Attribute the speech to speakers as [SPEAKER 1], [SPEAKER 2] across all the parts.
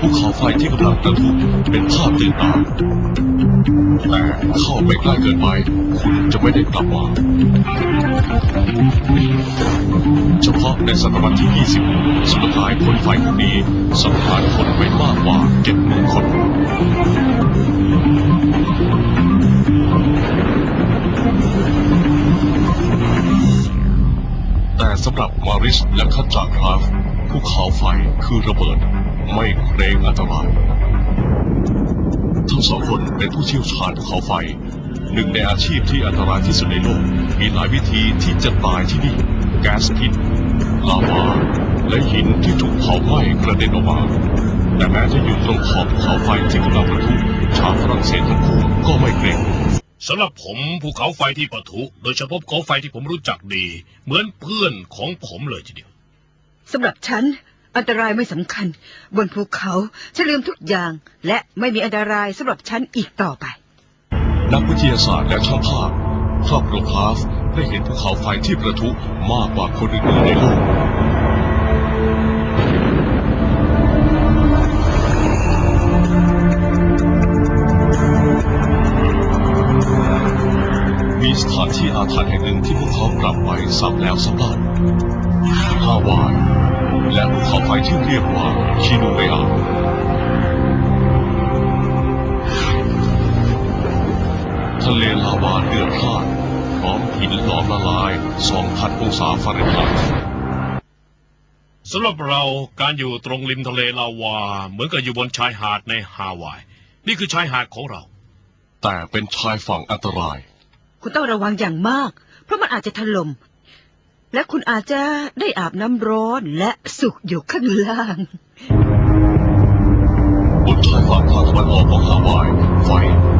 [SPEAKER 1] ภูเขาไฟที่กำลังประทุเป็นภาพตื่นตาแต่เข้าไปใกล้เกินไป คุณจะไม่ได้กลับมาเฉพาะในศตวรรษที่ 20 สุดท้ายผลไฟพวกนี้สัมผัสคนไว้มากกว่าเจ็ดหมื่นคนำหรับมาริสและคัจจาคราฟภูเขาไฟคือระเบิด ไม่เกรงอันตราย ทั้งสองคนเป็นผู้เชี่ยวชาญภูเขาไฟ หนึ่งในอาชีพที่อันตรายที่สุดในโลก มีหลายวิธีที่จะตายที่นี่ แก๊สพิษ ลาวา และหินที่ถูกเผาไหม้กระเด็นออกมา แต่แม้จะอยู่ตรงขอบภูเขาไฟที่กำลังประทุชาวฝรั่งเศสทั้งคู่ก็ไม่เกรง
[SPEAKER 2] สำหรับผมภูเขาไฟที่ปะทุ โดยเฉพาะภูเขาไฟที่ผมรู้จักดี เหมือนเพื่อนของผมเลยทีเดียว
[SPEAKER 3] สำหรับฉัน อันตรายไม่สำคัญ บนภูเขาฉันลืมทุกอย่าง และไม่มีอันตรายสำหรับฉันอีกต่อไป
[SPEAKER 1] นักวิทยาศาสตร์และช่างภาพครอบครัวคลาฟได้เห็นภูเขาไฟที่ประทุมากกว่าคนอื่นๆในโลก สถานที่อาถรรพ์แห่งหนึ่งที่พวกเขากลับไปซ้ำแล้วซ้ำเล่าฮาวาย และภูเขาไฟที่เรียกว่าคิโนเรียทะเลลาวาเดือดพล่านพร้อมหินหลอมละลาย 2,000 องศาฟาเรนไฮต์
[SPEAKER 2] สำหรับเราการอยู่ตรงริมทะเลลาวา เหมือนกับอยู่บนชายหาดในฮาวาย นี่คือชายหาดของเรา
[SPEAKER 1] แต่เป็นชายฝั่งอันตราย
[SPEAKER 3] คุณต้องระวังอย่างมาก เพราะมันอาจจะถล่ม และคุณอาจจะได้อาบน้ำร้อนและสุกอยู่ข้างล่าง
[SPEAKER 1] บนชายฝั่งทางตะวันออกของฮาวาย ไฟ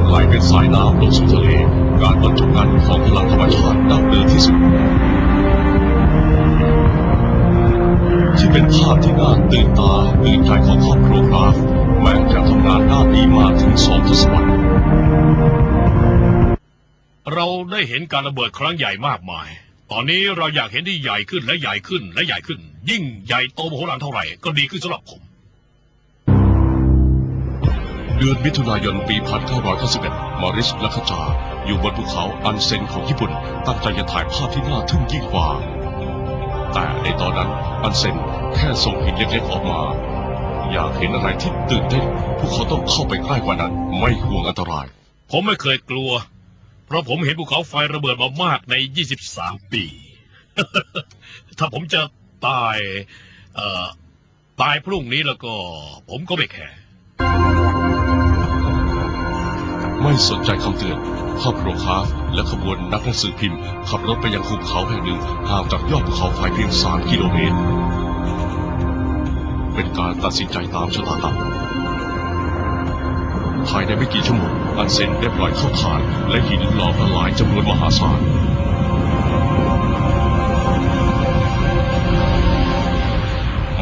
[SPEAKER 1] ไหลเป็นสายน้ำลงสู่ทะเล การบรรจบกันของพลังธรรมชาติดังเดิมที่สุด ที่เป็นภาพที่น่าตื่นตาตื่นใจของครอบครัวคราฟแม้จะทำงานด้านนี้มาถึงสองทศวรรษ
[SPEAKER 2] เราได้เห็นการระเบิดครั้งใหญ่มากมาย ตอนนี้เราอยากเห็นที่ใหญ่ขึ้นและใหญ่ขึ้นและใหญ่ขึ้น ยิ่งใหญ่โตมโหฬารเท่าไหร่ก็ดีขึ้นสำหรับผม
[SPEAKER 1] เดือนมิถุนายนปี 1991มอริสและขจา อยู่บนภูเขาอันเซนของญี่ปุ่น ตั้งใจจะถ่ายภาพที่น่าทึ่งยิ่งกว่า แต่ในตอนนั้นอันเซนแค่ส่งหินเล็กๆออกมา อยากเห็นอะไรที่ตื่นเต้นพวกเขาต้องเข้าไปใกล้กว่านั้น ไม่ห่วงอันตราย
[SPEAKER 2] ผมไม่เคยกลัวเพ ราะผมเห็นภูเขาไฟระเบิดมามากใน 23 ปี ถ้าผมจะตายเอ่อตายพรุ่งนี้แล้วก็ ผมก็ไม่แคร์
[SPEAKER 1] ไม่สนใจคำเตือนครอบครัวคาฟและขบวนนักหนังสือพิมพ์ ขับรถไปยังภูเขาแห่งหนึ่งห่างจากยอดภูเขาไฟเพียง 3 กิโลเมตร เป็นการตัดสินใจตามชะตากรรม ภายในไม่กี่ชั่วโมง อันเซนได้ปล่อยเข้าฐาน และหินหลอมละลายจำนวนมหาศาล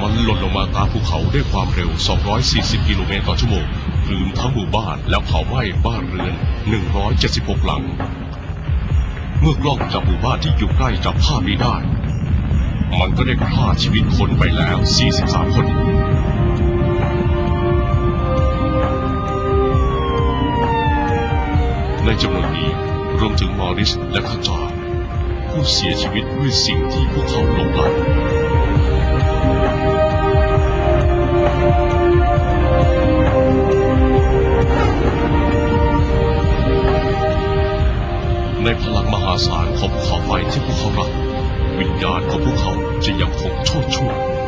[SPEAKER 1] มันหล่นลงมาตามภูเขาด้วยความเร็ว 240 กิโลเมตรต่อชั่วโมงลืนทั้งหมู่บ้านแล้วเผาไหม้บ้านเรือน 176 หลัง เมื่อกล้องจากหมู่บ้านที่อยู่ใกล้จับภาพนี้ได้ มันก็ได้ฆ่าชีวิตคนไปแล้ว 43 คน ในจำนวนนี้รวมถึงมอริสและขจาผู้เสียชีวิตด้วยสิ่งที่พวกเขาหลงไหลในพลังมหาศาลของภูเขาไฟที่พวกเขารัก วิญญาณของพวกเขาจะยังคงโชดช่วย